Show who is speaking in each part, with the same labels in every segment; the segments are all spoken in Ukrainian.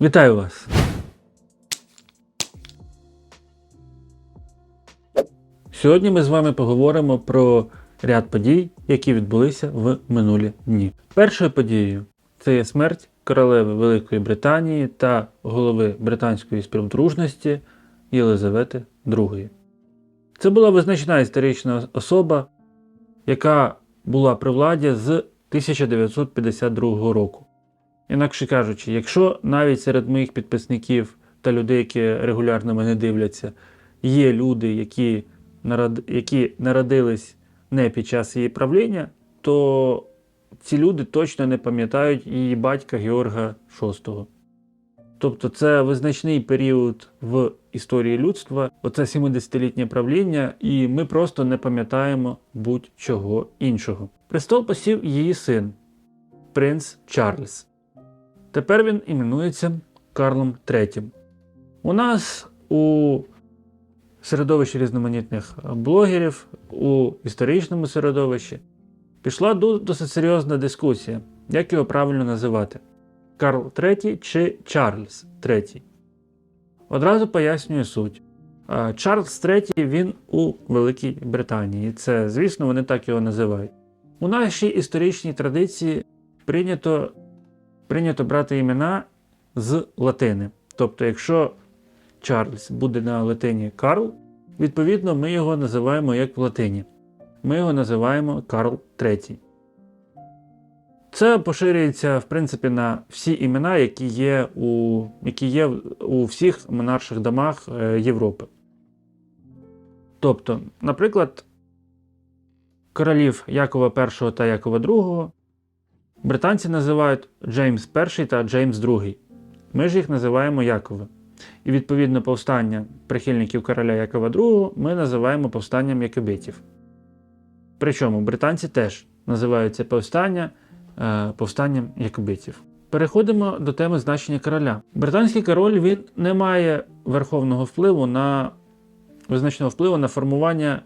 Speaker 1: Вітаю вас! Сьогодні ми з вами поговоримо про ряд подій, які відбулися в минулі дні. Першою подією це є смерть королеви Великої Британії та голови британської співдружності Єлизавети II. Це була визначна історична особа, яка була при владі з 1952 року. Інакше кажучи, якщо навіть серед моїх підписників та людей, які регулярно мене дивляться, є люди, які, народ... які народились не під час її правління, то ці люди точно не пам'ятають її батька Георга VI. Тобто це визначний період в історії людства, оце 70-літнє правління, і ми просто не пам'ятаємо будь-чого іншого. Престол посів її син, принц Чарльз. Тепер він іменується Карлом III. У нас у середовищі різноманітних блогерів, у історичному середовищі пішла досить серйозна дискусія, як його правильно називати: Карл III чи Чарльз III. Одразу пояснюю суть. Чарльз III він у Великій Британії. Це, звісно, вони так його називають. У нашій історичній традиції прийнято прийнято брати імена з латини. Тобто, якщо Чарльз буде на латині Карл, відповідно, ми його називаємо як в латині. Ми його називаємо Карл III. Це поширюється, в принципі, на всі імена, які є у, які є у всіх монарших домах е, Європи. Тобто, наприклад, королів Якова І та Якова II Британці називають Джеймс І та Джеймс II. Ми ж їх називаємо Якови. І відповідно повстання прихильників короля Якова II ми називаємо повстанням якобитів. Причому британці теж називають це повстання е, повстанням якобитів. Переходимо до теми значення короля. Британський король він не має верховного впливу на визначного впливу на формування,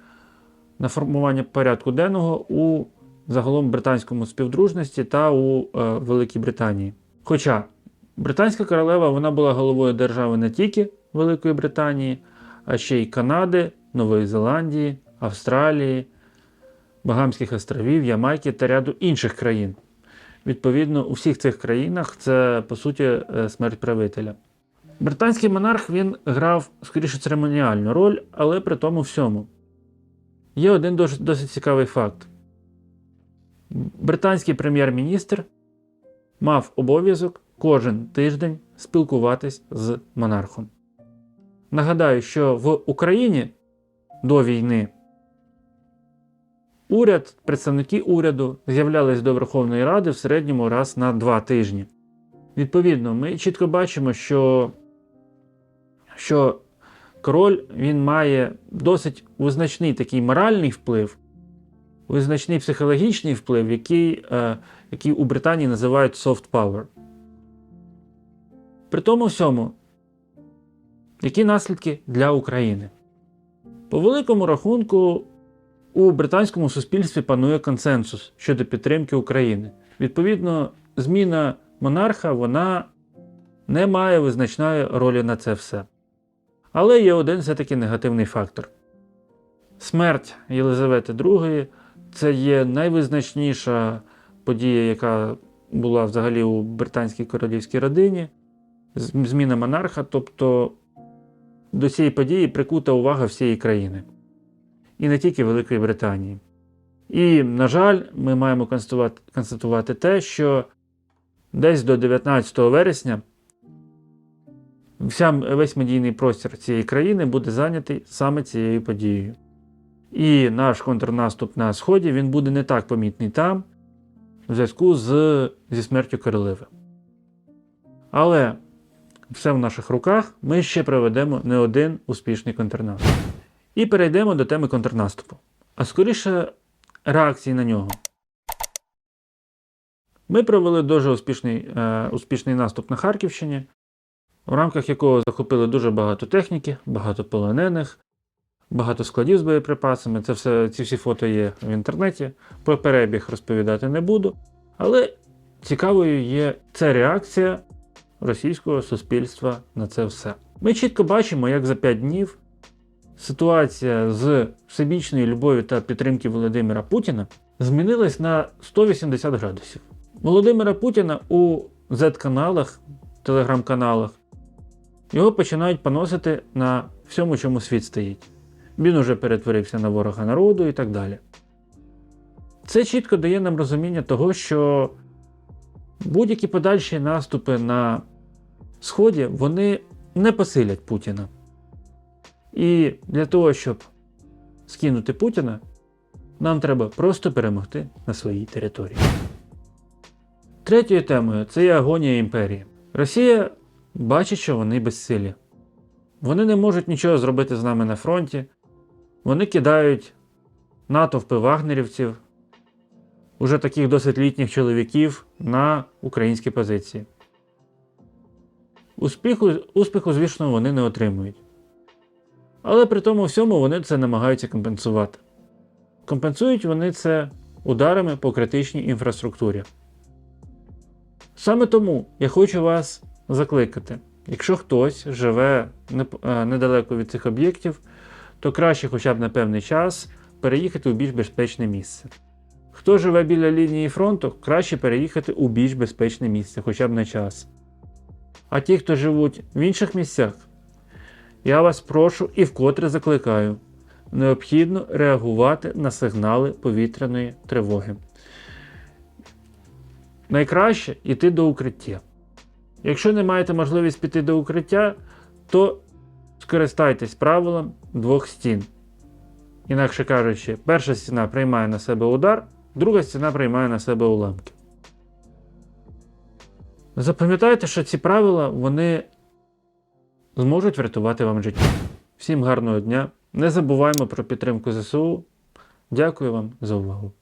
Speaker 1: на формування порядку денного у загалом британському співдружності та у е, Великій Британії. Хоча британська королева вона була головою держави не тільки Великої Британії, а ще й Канади, Нової Зеландії, Австралії, Багамських островів, Ямайки та ряду інших країн. Відповідно, у всіх цих країнах це по суті е, смерть правителя. Британський монарх він грав скоріше церемоніальну роль, але при тому всьому. Є один досить, досить цікавий факт. Британський прем'єр-міністр мав обов'язок кожен тиждень спілкуватись з монархом. Нагадаю, що в Україні до війни уряд, представники уряду з'являлись до Верховної Ради в середньому раз на два тижні. Відповідно, ми чітко бачимо, що, що король він має досить визначний такий моральний вплив визначний психологічний вплив, який, е, який у Британії називають soft power. При тому всьому, які наслідки для України? По великому рахунку, у британському суспільстві панує консенсус щодо підтримки України. Відповідно, зміна монарха вона не має визначної ролі на це все. Але є один все-таки негативний фактор. Смерть Єлизавети II це є найвизначніша подія, яка була взагалі у британській королівській родині. Зміна монарха, тобто до цієї події прикута увага всієї країни. І не тільки Великої Британії. І, на жаль, ми маємо констатувати, те, що десь до 19 вересня вся, весь медійний простір цієї країни буде зайнятий саме цією подією. І наш контрнаступ на Сході він буде не так помітний там, в зв'язку з, зі смертю королеви. Але все в наших руках ми ще проведемо не один успішний контрнаступ. І перейдемо до теми контрнаступу. А скоріше реакції на нього. Ми провели дуже успішний, е, успішний наступ на Харківщині, в рамках якого захопили дуже багато техніки, багато полонених, багато складів з боєприпасами. Це все, ці всі фото є в інтернеті. Про перебіг розповідати не буду. Але цікавою є ця реакція російського суспільства на це все. Ми чітко бачимо, як за 5 днів ситуація з всебічної любові та підтримки Володимира Путіна змінилась на 180 градусів. Володимира Путіна у Z-каналах, телеграм-каналах його починають поносити на всьому, чому світ стоїть. Він уже перетворився на ворога народу і так далі. Це чітко дає нам розуміння того, що будь-які подальші наступи на Сході вони не посилять Путіна. І для того, щоб скинути Путіна, нам треба просто перемогти на своїй території. Третьою темою це є агонія імперії. Росія бачить, що вони безсилі. Вони не можуть нічого зробити з нами на фронті. Вони кидають натовпи вагнерівців, уже таких досить літніх чоловіків на українські позиції. Успіху, успіху, звісно, вони не отримують. Але при тому всьому вони це намагаються компенсувати. Компенсують вони це ударами по критичній інфраструктурі. Саме тому я хочу вас закликати: якщо хтось живе е, недалеко від цих об'єктів, то краще хоча б на певний час переїхати у більш безпечне місце. Хто живе біля лінії фронту, краще переїхати у більш безпечне місце, хоча б на час. А ті, хто живуть в інших місцях, я вас прошу і вкотре закликаю: необхідно реагувати на сигнали повітряної тривоги. Найкраще йти до укриття. Якщо не маєте можливість піти до укриття, то скористайтесь правилом двох стін. Інакше кажучи, перша стіна приймає на себе удар, друга стіна приймає на себе уламки. Запам'ятайте, що ці правила вони зможуть врятувати вам життя. Всім гарного дня! Не забуваємо про підтримку ЗСУ. Дякую вам за увагу.